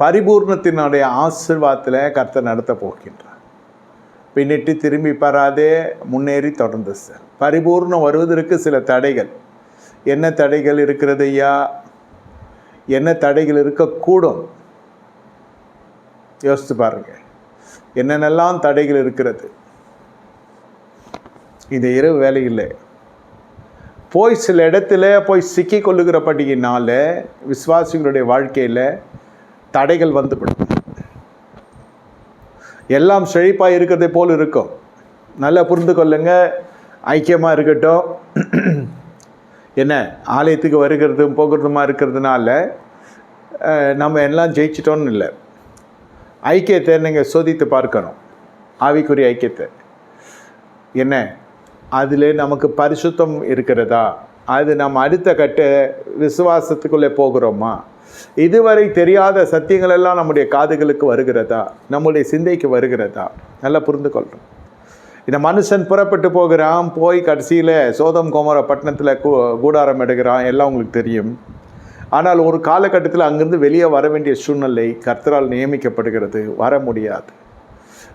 பரிபூர்ணத்தினுடைய ஆசிர்வாதத்தில் கர்த்தர் நடத்த போகின்றார். பின்னிட்டு திரும்பி பாராதே முன்னேறி தொடர்ந்து சார் பரிபூர்ணம் வருவதற்கு சில தடைகள். என்ன தடைகள் இருக்கிறது ஐயா? என்ன தடைகள் இருக்கக்கூடும்? யோசித்து பாருங்கள் என்னென்னலாம் தடைகள் இருக்கிறது? இந்த இரவு வேலையில் போய் சில இடத்துல போய் சிக்கி கொள்ளுகிறபடியினால விசுவாசிகளுடைய வாழ்க்கையில் தடைகள் வந்துவிடும். எல்லாம் செழிப்பாக இருக்கிறதை போல் இருக்கும். நல்லா புரிந்து கொள்ளுங்க. ஐக்கியமாக இருக்கட்டும். என்ன ஆலயத்துக்கு வருகிறதும் போகிறதுமா இருக்கிறதுனால நம்ம எல்லாம் ஜெயிச்சிட்டோன்னு இல்லை. ஐக்கியத்தை நீங்கள் சோதித்து பார்க்கணும். ஆவிக்குரிய ஐக்கியத்தை. என்ன அதில் நமக்கு பரிசுத்தம் இருக்கிறதா? அது நம்ம அடுத்த கட்ட விசுவாசத்துக்குள்ளே போகிறோமா? இதுவரை தெரியாத சத்தியங்கள் எல்லாம் நம்முடைய காதுகளுக்கு வருகிறதா? நம்முடைய சிந்தைக்கு வருகிறதா? நல்லா புரிந்து கொள்கிறோம் இந்த மனுஷன் புறப்பட்டு போகிறான் போய் கடைசியில் சோதம் கோமர பட்டணத்தில் கூ கூடாரம் எடுக்கிறான் எல்லாம் உங்களுக்கு தெரியும். ஆனால் ஒரு காலகட்டத்தில் அங்கிருந்து வெளியே வர வேண்டிய சூழ்நிலை கர்த்தரால் நியமிக்கப்படுகிறது. வர முடியாது.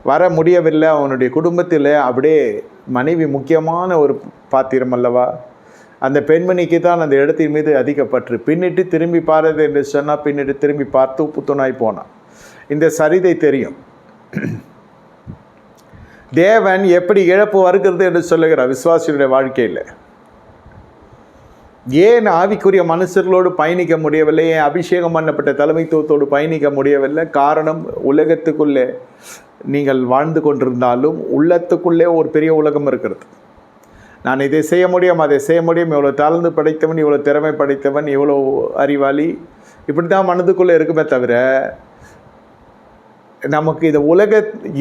வர முடியவில்லை. அவனுடைய குடும்பத்தில் அப்படியே மனைவி முக்கியமான ஒரு பாத்திரம் அல்லவா? அந்த பெண்மணிக்கு தான் அந்த இடத்தின் மீது அதிகப்பற்று. பின்னிட்டு திரும்பி பாருது என்று சொன்னால் பின்னிட்டு திரும்பி பார்த்து புத்துணாய் போனான். இந்த சரிதை தெரியும். தேவன் எப்படி இழப்பு வருகிறது என்று சொல்லுகிறார் விசுவாசியுடைய வாழ்க்கையில். ஏன் ஆவிக்குரிய மனுஷர்களோடு பயணிக்க முடியவில்லை? ஏன் அபிஷேகம் பண்ணப்பட்ட தலைமைத்துவத்தோடு பயணிக்க முடியவில்லை? காரணம் உலகத்துக்குள்ளே நீங்கள் வாழ்ந்து கொண்டிருந்தாலும் உள்ளத்துக்குள்ளே ஒரு பெரிய உலகம் இருக்கிறது. நான் இதை செய்ய முடியும் அதை செய்ய முடியும். இவ்வளோ தாழ்ந்து படைத்தவன் இவ்வளோ திறமை படைத்தவன் இவ்வளோ அறிவாளி. இப்படி தான் மனதுக்குள்ளே இருக்குமே தவிர நமக்கு இந்த உலக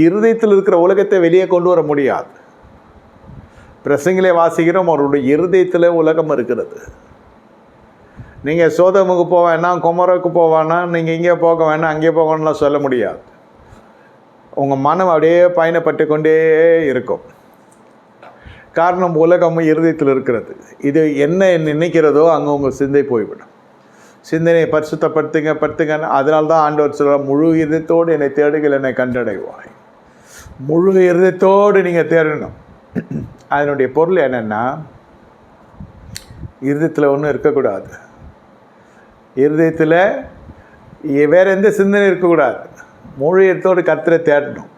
இருதயத்தில் இருக்கிற உலகத்தை வெளியே கொண்டு வர முடியாது. பிரசங்கிலே வாசிக்கிறோம் அவருடைய இருதயத்தில் உலகம் இருக்கிறது. நீங்கள் சோதமுக்கு போக வேணாம் குமரக்கு போக வேணாம் நீங்கள் இங்கே போக வேணாம் அங்கே போகணும்லாம் சொல்ல முடியாது. உங்கள் மனம் அப்படியே பயணப்பட்டு கொண்டே இருக்கும். காரணம் உலகம் இருதயத்தில் இருக்கிறது. இது என்ன நினைக்கிறதோ அங்கே உங்கள் சிந்தை போய்விடும். சிந்தனையை பரிசுத்தப்படுத்துங்க படுத்துங்க. அதனால தான் ஆண்டவர் சொல்கிறார் முழு இதயத்தோடு என்னை தேடுங்கள் என்னை கண்டடைவாய். முழு இருதயத்தோடு நீங்கள் தேடணும். அதனுடைய பொருள் என்னென்னா இருதயத்தில் ஒன்றும் இருக்கக்கூடாது. இருதயத்தில் வேறு எந்த சிந்தனை இருக்கக்கூடாது. முழு இதயத்தோடு கர்த்தரை தேடணும்.